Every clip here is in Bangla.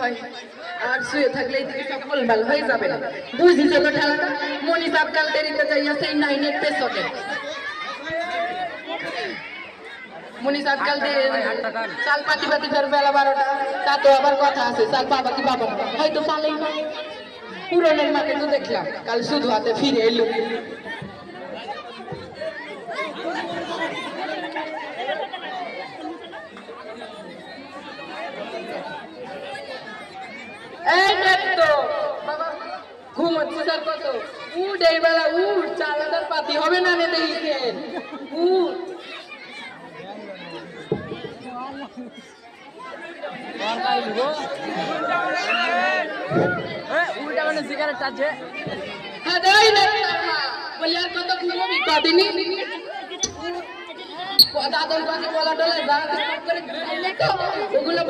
হয়। আর শুয়ে থাকলে হয়ে যাবে ঠেলাটা মনি দেরিতে নাইনের পেছনে। পাতি পাতি আবার কথা আছে বাবা। হয়তো চালেই না। পুরনের মাকে তো দেখলাম, কাল শুধু হাতে ফিরে এলো এই দেখ তো বাবা ঘুমোচ্ছে স্যার কত? উঠ এই বেলা উঠ চাল হাজার পাতি হবে না নে দেখিছে উঠ। উল্টা মানে সিগারেট আছে হ্যাঁ দেই না বলি আর কত ঘুমাবি? কদিনই? দাদন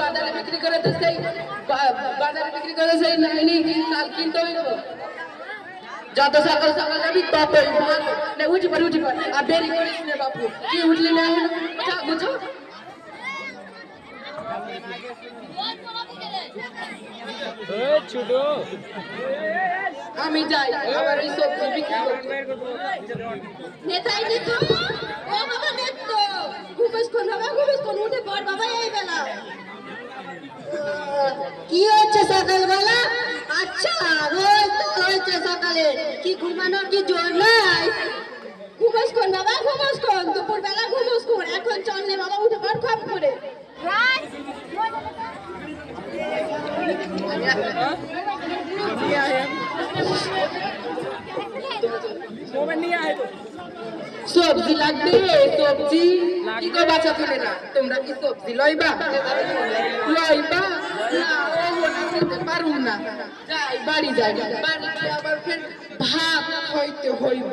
বাজারে বিক্রি করে বাজারে বিক্রি করে সেই নাইনি হইব যত সকাল সকাল যাবি, ততই উঠি পড়ি উঠি পড়ি। আর দেরি করিস না বাপু, কি উঠলি না? বুঝো ছোট। আমি যাই আবার ওই সবজি বিক্রি নেতাই দিত ও বাবা নেত ঘুমেস কোন বাবা ঘুমেস কোন? উঠে পড় বাবা এই বেলা। কি হচ্ছে সকালবেলা? আচ্ছা ওই তো হয়েছে সকালে। কি ঘুমানোর কি জোর নাই? ঘুমাস কোন বাবা? ঘুমাস কোন? দুপুর বেলা ঘুমাস কোন? এখন চল বাবা উঠে পড় খাপ করে। তো সবজি লাগবে, সবজি কি কো বাচ্চা তুলে না? তোমরা কি সবজি লইবা? লইবা? পারুম না। বাড়ি যাই। বাড়ি আবার ভাত হইতে হইব।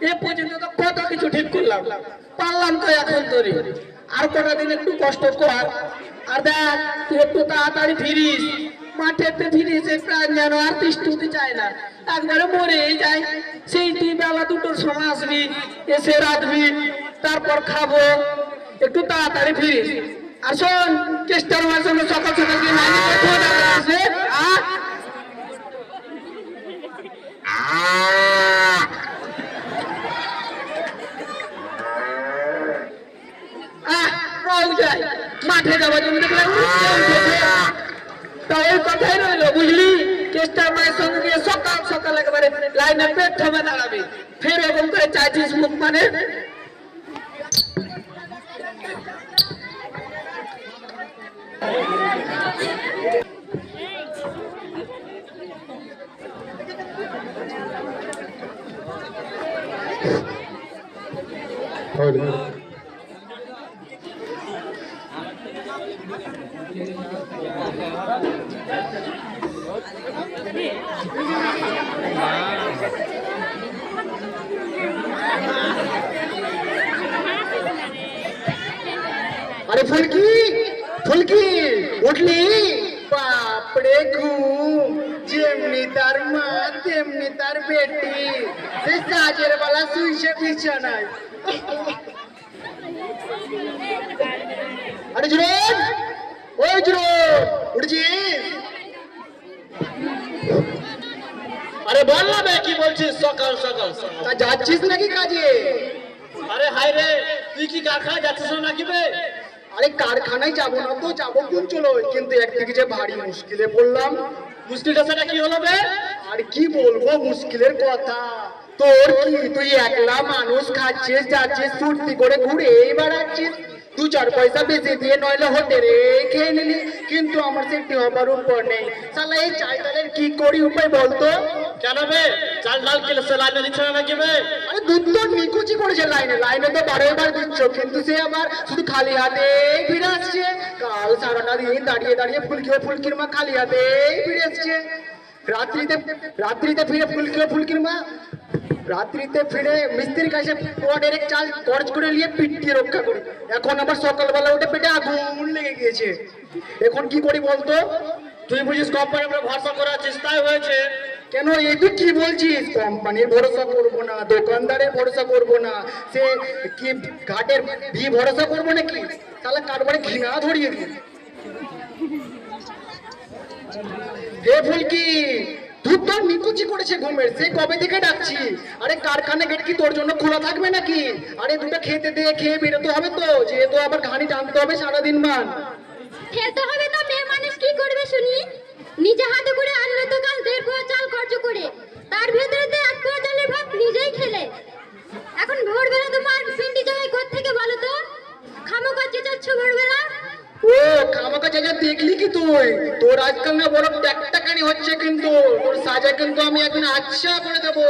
এ পর্যন্ত তো কত কিছু ঠিক করলাম। পারলাম তো এখন আর কটা দিন একটু কষ্ট কর। আর দেখ, তুই একটু তাড়াতাড়ি ফিরিস। একবারে মরেই যায়। সেই বেলা দুটোর সময় আসবি, এসে রাঁধবি, তারপর খাব। একটু তাড়াতাড়ি ফিরিস। আর শোন মাঝে সঙ্গে সকাল সকাল রং যায়। মাঠে যাওয়ার জন্য দেখলাম উঠতে উঠেছে। তা ওই কথাই রইল, বুঝলি চেষ্টার মায়ের সঙ্গে গিয়ে সকাল সকাল একেবারে লাইনে পেট থমে দাঁড়াবি ফের এরকম করে চাইছিস মুখ মানে আরে ফুলকি ফুলকি, উঠলি? বাপরে ঘুম যেমনি তার মা, তেমনি তার বেটি। সে কাজের বেলা শুইছে বিছানায়। আরে জুরন ওই জুরন উঠছিস? আরে বল না বে কি বলছিস? সকাল সকাল। তা যাচ্ছিস নাকি কাজে? আরে হাই রে তুই কি কারখানায় যাচ্ছিস না নাকি বে? আরে কারখানায় যাব না তো যাব কোন চলো? কিন্তু একদিকে যে ভারী মুশকিলে পড়লাম। মুশকিলটা সেটা কি হলো বে? আর কি বলব মুশকিলের কথা। তোর কি তুই একলা মানুষ খাচ্ছিস যাচ্ছিস ফুর্তি করে ঘুরে বেড়াচ্ছিস? দু চার পয়সা বেশি দিয়ে নইলে হতে রে খেয়ে নিলি। কিন্তু আমার সেটি হবার উপর নেই। শালা এই চাল ডালের কি করি উপায় বলতো? কেন বে? চাল ডাল কিলো সে লাইনে দিচ্ছে না নাকি বে? আরে দুধ তো নিকুচি করেছে লাইনে। লাইনে তো বার দিচ্ছ কিন্তু সে আবার শুধু খালি হাতে ফিরে আসছে। কাল দিন দাঁড়িয়ে দাঁড়িয়ে ফুলকি ও ফুলকির মা খালি হাতে ফিরে আসছে। রাত্রিতে রাত্রিতে ফিরে ফুলকি ও ফুলকির মা। রাত্রিতে ফিরে মিস্ত্রির কাছে ডাইরেক্ট চাল করে নিয়ে পিটিয়ে রক্ষা করি। এখন আবার সকালবেলা উঠে পেটে আগুন লেগে গিয়েছে। এখন কি করি বলতো? তুই বুঝিস কোম্পানি উপরে ভরসা করার তাই হয়েছে। কেন? এই তুই কি বলছিস? কোম্পানির ভরসা করব না, দোকানদারের ভরসা করব না। সে কি ঘাটের ভি ভরসা করব নাকি? তাহলে কারবারে ঘৃণা ধরিয়ে দিই হে ফুলকি তুই তো নিকুচি করেছে ঘুমের সে কবে থেকে ডাকছি? আরে কারখানা গেট কি তোর জন্য খোলা থাকবে নাকি? আরে দুটো খেতে দিয়ে খেয়ে বেরোতে হবে তো। যেহেতু আবার ঘানি টানতে হবে সারাদিন মান খেতে হবে তো, মেয়ে মানুষ কি করবে শুনি? নিজে হাতে করে আনলে তো কাল দেড় পোয়া চাল খরচ করে। তার ভেতরে তো এক পোয়া চালের ভাত নিজেই খেলে। এখন ভোরবেলা তোমার পিন্ডি জামাই কোথা থেকে বলো তো? খামো কাজে যাচ্ছ ভোরবেলা? দেখলি কি তুই? তোর আজকাল না বড় ট্যাকটাকানি হচ্ছে কিন্তু। তোর সাজা কিন্তু আমি একদিন আচ্ছা করে দেবো।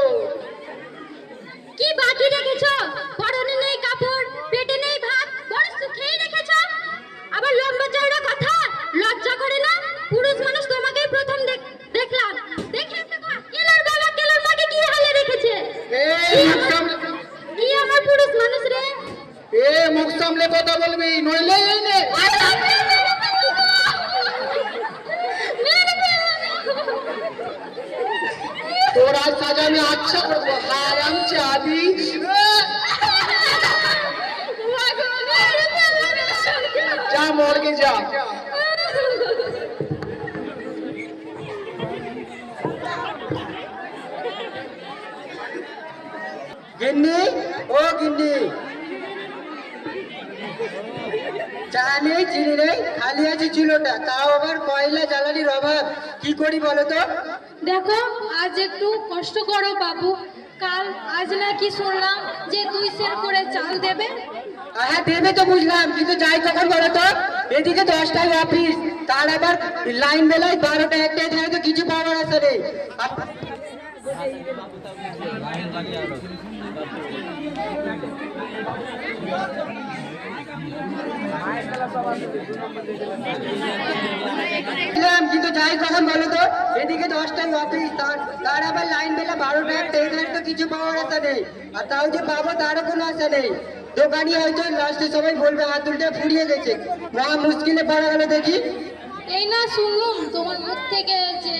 কি বাকি রেখেছো? পরনে নেই কাপড়, পেটে নেই ভাত, বড় সুখেই রেখেছো? আবার লম্বা চওড়া কথা? লজ্জা করে না? পুরুষ তোমাকেই প্রথম দেখ- দেখলাম দেখে তো কর, কেলার বাবা কেলার মাকে কি হালে রেখেছে এই মুখ সামলে কি আমার পুরুষ মানুষ রে এ মুখ সামলে কথা বলবি নইলে এই নে তোর আজ সাজা আমি আচ্ছা করব হারাম চাঁদি যা মর্গে যা গিন্নি ও গিন্নি। চা নেই চিনি নেই খালি আছে চুলোটা তাও আবার কয়লা জ্বালানির অভাব। কি করি বলো তো? দেখো আজ একটু কষ্ট করো বাবু। কাল আজ নাকি শুনলাম যে দুই সের করে চাল দেবে। হ্যাঁ দেবে তো বুঝলাম কিন্তু যাই কখন বলো তো। এদিকে দশটায় অফিস তার আবার লাইন বেলায় বারোটা একটায় থাকে তো কিছু পাওয়ার আপ- বুঝলাম, কিন্তু যাই কখন বলো তো, এদিকে দশটায় অফিস তার তার আবার লাইন বেলা বারোটা একটা এখানে তো কিছু পাওয়ার আশা নেই। আর তাও যে পাবো, তারও কোনো আশা নেই। দোকানি হয়তো লাস্টে সবাই বলবে, হাত উল্টে ফুরিয়ে গেছে। মহা মুশকিলে পড়া গেল দেখি। এই না শুনলাম তোমার মুখ থেকে যে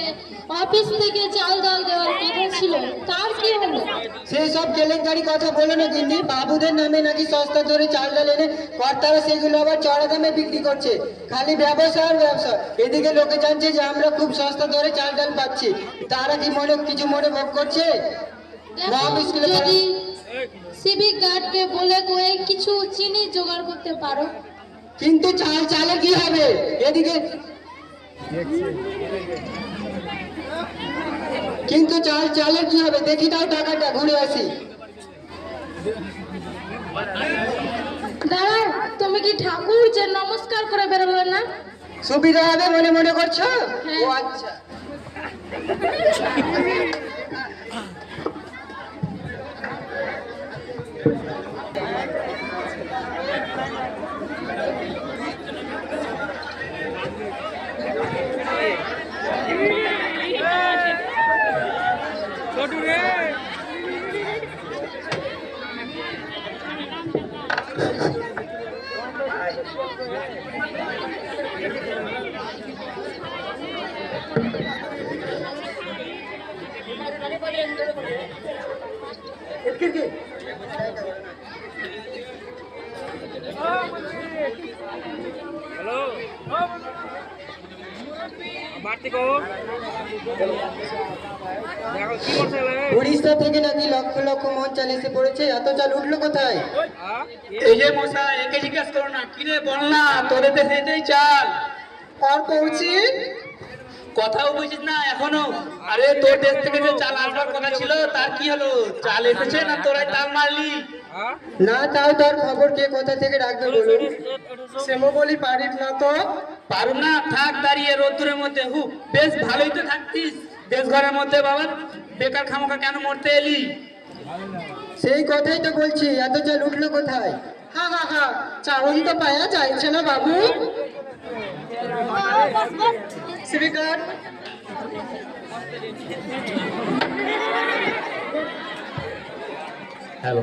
অফিস থেকে চাল ডাল দেওয়ার কথা ছিল তার কি হলো? সেই সব কেলেঙ্কারি কথা বলে না কিন্তু বাবুদের নামে নাকি সস্তা ধরে চাল ডাল এনে কর্তারা সেগুলো আবার চড়া দামে বিক্রি করছে। খালি ব্যবসা আর ব্যবসা। এদিকে লোকে জানছে যে আমরা খুব সস্তা ধরে চাল ডাল পাচ্ছি। তারা কি মনে কিছু মনে ভোগ করছে? মুশকিলে যদি সিভিক গার্ডকে বলে কয়ে কিছু চিনি জোগাড় করতে পারো। কিন্তু চাল চালে কি হবে? এদিকে কিন্তু চাল চালের কি হবে? দেখি তাও টাকাটা ঘুরে আসি। দাঁড়াও তুমি কি ঠাকুর যে নমস্কার করে বেরোলো না? সুবিধা হবে মনে মনে করছ? হ্যাঁ। ও আচ্ছা। উড়িষ্যা থেকে নাকি লক্ষ লক্ষ মন চাল এসে পড়েছে এত চাল উঠল কোথায়? এই যে মশাই একে জিজ্ঞাসা করো না কিরে বল না তোদের দেশে এটাই চাল। আর পৌঁছি? কথাও বুঝিস না এখনও। আরে তোর দেশ থেকে যে চাল আসবার কথা ছিল তার কি হলো? চাল এসেছে না তোরাই তাল মারলি? না তাও তার খবর কে কোথা থেকে রাখবে বলুন? শ্যামো বলি পারিস না তো? পারু না? থাক দাঁড়িয়ে রোদ্দুরের মধ্যে। হু বেশ ভালোই তো থাকতিস। দেশ ঘরের মধ্যে বাবা। বেকার খামোকা কেন মরতে এলি? সেই কথাই তো বলছি এত চাল উঠল কোথায়? হা হা হা চাউন তো পায়া যাইছে না বাবু? হ্যালো।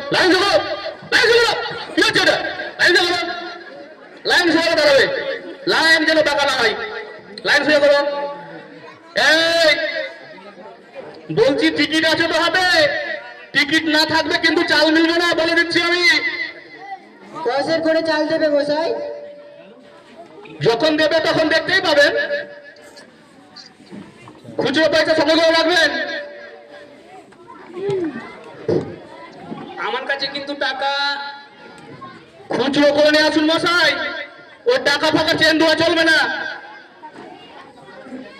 লাইন সরে লাইন দাও কি হচ্ছে এটা লাইন দাও লাইন সরে দাঁড়াবে লাইন যেন বাঁকা না হয় লাইন সরে করো। এই বলছি টিকিট আছে তো হাতে টিকিট না থাকবে কিন্তু চাল মিলবে না বলে দিচ্ছি আমি। কয়সের করে চাল দেবে মশাই? যখন দেবে তখন দেখতেই পাবেন। খুচরো পয়সা সঙ্গে করে রাখবেন। আমার কাছে কিন্তু টাকা খুচরো করে নিয়ে আসুন মশাই। ওই টাকা ফাঁকা চেন দেওয়া চলবে না।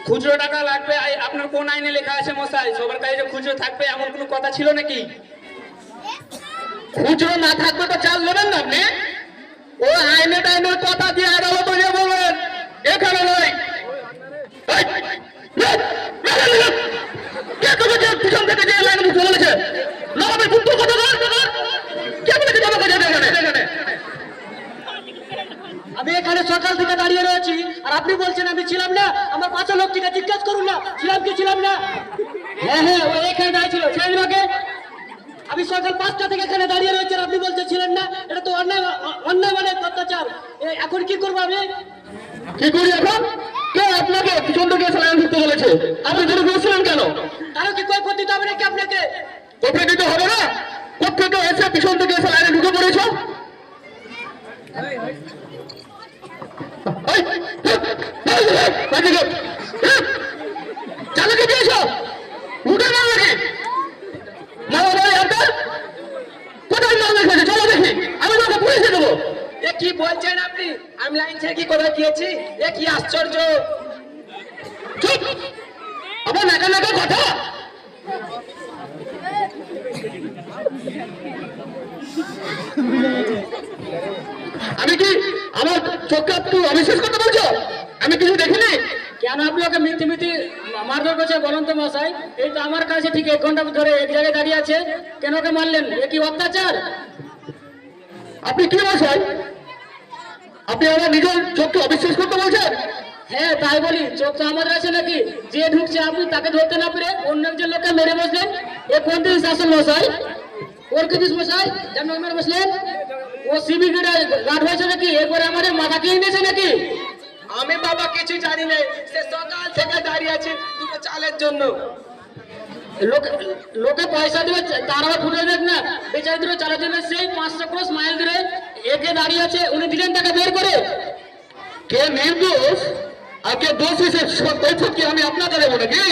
খুচরো টাকা লাগবে আপনার কোন আইনে লেখা আছে মশাই? সবার কাছে খুচরো থাকবে এমন কোনো কথা ছিল নাকি? খুচরো না থাকবে তো চাল নেবেন না আপনি? ও আইনে টাইনের কথা দিয়ে আদালত গিয়ে বলবেন এখানে নয় এই, না, না, না, না, না। কে তোকে যে পিছন থেকে যে লাইন চলে গেছে লাগাবে কিন্তু কথা বল কে বলেছে যাব কোথায় এখানে এখানে আমি এখানে সকাল থেকে দাঁড়িয়ে রয়েছি আর আপনি বলছেন আমি ছিলাম না আমার পাঁচশো লোক থেকে জিজ্ঞাসা করুন না ছিলাম কি ছিলাম না হ্যাঁ হ্যাঁ ও এখানে দাঁড়িয়ে ছিল সেই লোকে আমি সকাল পাঁচটা থেকে এখানে দাঁড়িয়ে রয়েছি আর আপনি বলছেন ছিলেন না এটা তো অন্যায় অন্যায় মানে অত্যাচার এ, এখন কি করব আমি কি করি এখন কে আপনাকে পিছন থেকে এসে লাইন ঢুকতে বলেছে আপনি ধরে বসছিলেন কেন? কারও কি কৈফত দিতে হবে নাকি আপনাকে? কোথায় দিতে হবে না? কোথেকে এসে পিছন থেকে এসে লাইনে ঢুকে পড়েছ। চালকে দিয়েছ উঠে না নাকি? মামা ভাই আপনার কোথায় মাল রেখেছে চলো দেখি। আমি তোমাকে পুলিশে দেবো। এ কি বলছেন আপনি? আমি লাইন ছেড়ে কি কোথায় গিয়েছি? এ কি আশ্চর্য। আবার নাকা নাকা কথা? আমি কি আমার চোখে একটু অবিশ্বাস করতে বলছো? আমি কিছু দেখিনি? কেন আপনি ওকে মিথ্যে মিথ্যে মারধর করছে বলুন তো মশাই? এই তো আমার কাছে ঠিক এক ঘণ্টা ধরে এক জায়গায় দাঁড়িয়ে আছে। কেন ওকে মারলেন? এ কি অত্যাচার? আপনি কি মশাই? আপনি আমার নিজের চোখকে অবিশ্বাস করতে বলছেন? হ্যাঁ তাই বলি। চোখ তো আমাদের আছে নাকি? যে ঢুকছে আপনি তাকে ধরতে না পেরে অন্য একজন লোককে মেরে বসলেন এ কোন দিন শাসন মশাই? ওর কি মশাই? যেমন মেরে বসলেন? ও সিবি গার্ড হয়েছে নাকি? এরপরে আমাদের মাথা খেয়ে নিয়েছে নাকি? আমি বাবা কিছু জানি না সে সকাল থেকে দাঁড়িয়ে আছে দুটো চালের জন্য। লোক লোকে পয়সা দিবে তার আবার ফুটে দেখ না। বেচারি দুটো চালের জন্য সেই পাঁচশো ক্রোশ মাইল ধরে একে দাঁড়িয়ে আছে। উনি দিলেন তাকে বের করে। কে নির্দোষ? আর কে দোষ হিসেবে সব কি আমি আপনাকে দেবো নাকি?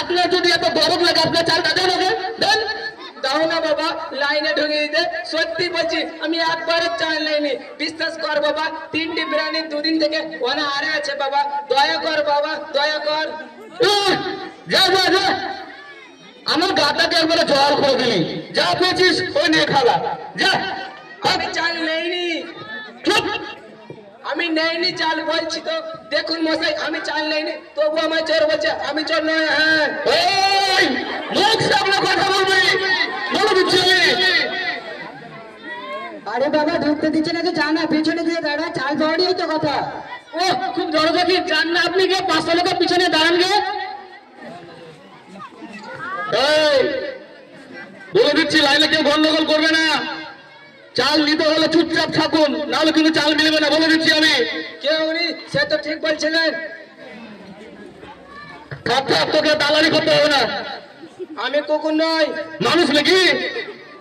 আপনার যদি এত দরদ লাগে আপনার চালটা দেন ওকে দেন। দাও না বাবা লাইনে ঢুকিয়ে দিতে। সত্যি বলছি আমি একবারও চাল লাইনি বিশ্বাস কর বাবা তিনটি বিরিয়ানি দুদিন থেকে ওনা হারে আছে বাবা। দয়া কর বাবা দয়া কর। যা যা যা। আমার একবারে জল করে দিলি। যা পেয়েছিস ওই নিয়ে খালা যা। আমি চাল নেইনি। চুপ। আমি নেইনি চাল বলছি তো দেখুন মশাই আমি চাল নেইনি তবু আমার চোর বলছে আমি চোর নয় হ্যাঁ। ওই মুখ সামনে কথা বলবি। বলে দিচ্ছি আমি। আরে বাবা ঢুকতে দিচ্ছে না তো জানা পেছনে দিয়ে দাঁড়া চাল পাওয়ারই তো কথা। ও খুব জড়ো দেখি জান না আপনি গিয়ে পাঁচশো লোকের পিছনে দাঁড়ান গিয়ে। এই, বলে দিচ্ছি লাইনে কেউ গন্ডগোল করবে না। চাল নিতে হলে চুপচাপ থাকুন নাহলে কিন্তু চাল মিলবে না বলে দিচ্ছি আমি। কে উনি? সে তো ঠিক বলছিলেন। থাক থাক তোকে দালালি করতে হবে না। আমি কুকুর নই। মানুষ নাকি?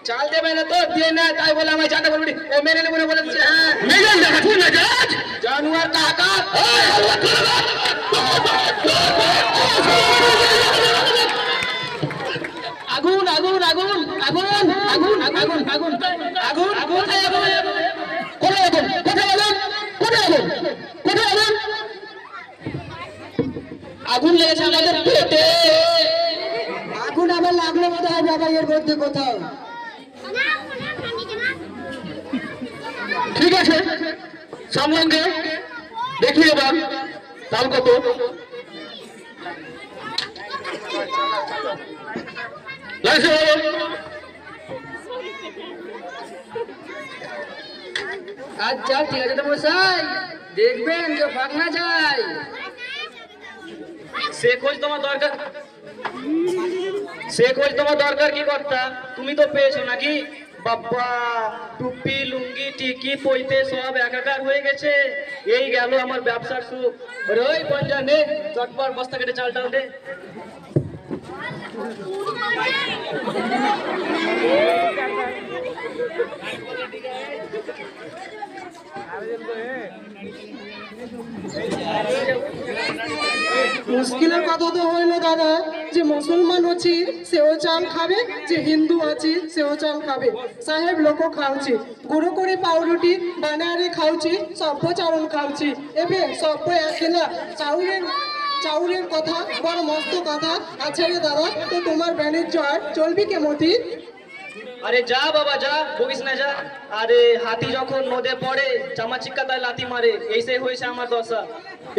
চাল দেবে না তো দিয়ে না তাই বলে আমার চাটা বলবি ও মেনে নেব না বলেছে হ্যাঁ। মেজাজ দেখাচ্ছি না জাজ। জানুয়ার কাকা। আগুন আগুন আগুন আগুন আগুন আগুন আগুন আগুন কোথায় আগুন? কোথায় আগুন? কোথায় আগুন? কোথায় আগুন? কোথায় আগুন? আগুন লেগেছে আমাদের পেটে। আগুন আবার লাগল বোধ হয় বাবা এর মধ্যে কোথাও। ঠিক আছে সামনে দেখি এবার দাম কত লাইসে বলো আচ্ছা ঠিক আছে তো মশাই। দেখবেন যে ফাঁক না যায়। সে খোঁজ তোমার দরকার। সে খোঁজ তোমার দরকার কি কর্তা? তুমি তো পেয়েছ নাকি? বাবা টুপি, লুঙ্গি, টিকি পইতে সব একাকার হয়ে গেছে। এই গেল আমার ব্যবসার সুখ। ওই পঞ্জা, নে। চটপট বস্তা কেটে চালটাও দে। মুশকিলের কথা তো হইল দাদা। যে মুসলমান আছি সেও চাল খাবে, যে হিন্দু আছি, সেও চাল খাবে। সাহেব লোক খাওছি। গুঁড়ো করে পাউরুটি বানারে খাওছি সভ্য চাউল খাওছি। এবে সভ্য একলা চাউলের চাউলের কথা বড় মস্ত কথা আছে রে দাদা তো তোমার বাণিজ্য আর চলবি কেমতি আরে যা বাবা যা বকিস না যা। আরে হাতি যখন নদে পড়ে চামা চিক্কা তাই লাথি মারে এই সেই হয়েছে আমার দশা।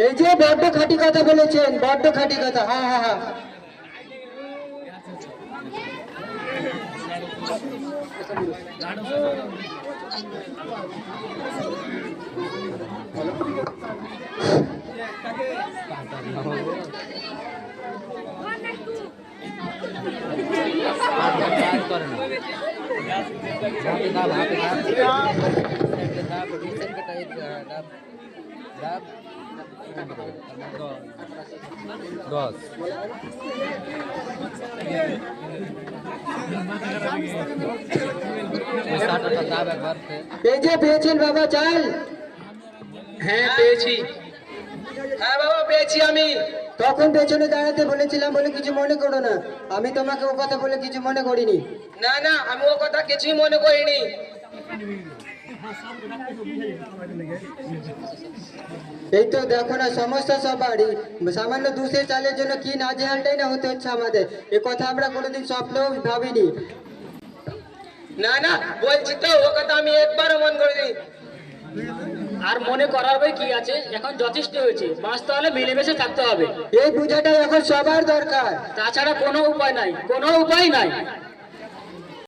এই যে বড্ড খাঁটি কথা বলেছেন বড্ড খাঁটি কথা হ্যাঁ হ্যাঁ হ্যাঁ এই যে পেয়েছেন বাবা চাল হ্যাঁ পেয়েছি হ্যাঁ বাবা পেয়েছি আমি। তখন পেছনে দাঁড়াতে বলেছিলাম বলে কিছু মনে করো না। আমি তোমাকে ও কথা বলে কিছু মনে করিনি। না না আমি ও কথা কিছুই মনে করিনি। এই তো দেখো না সমস্যা সবারই। সামান্য দুশের চালের জন্য কি নাজেহালটাই না হতে হচ্ছে আমাদের? এ কথা আমরা কোনোদিন স্বপ্নেও ভাবিনি। না না বলছি তো ও কথা আমি একবারও মন করিনি। আর মনে করার বই কি আছে? এখন যথেষ্ট হয়েছে। বাঁচতে হলে মিলেমিশে থাকতে হবে। এই পূজাটা এখন সবার দরকার। তাছাড়া কোনো উপায় নাই। কোনো উপায় নাই।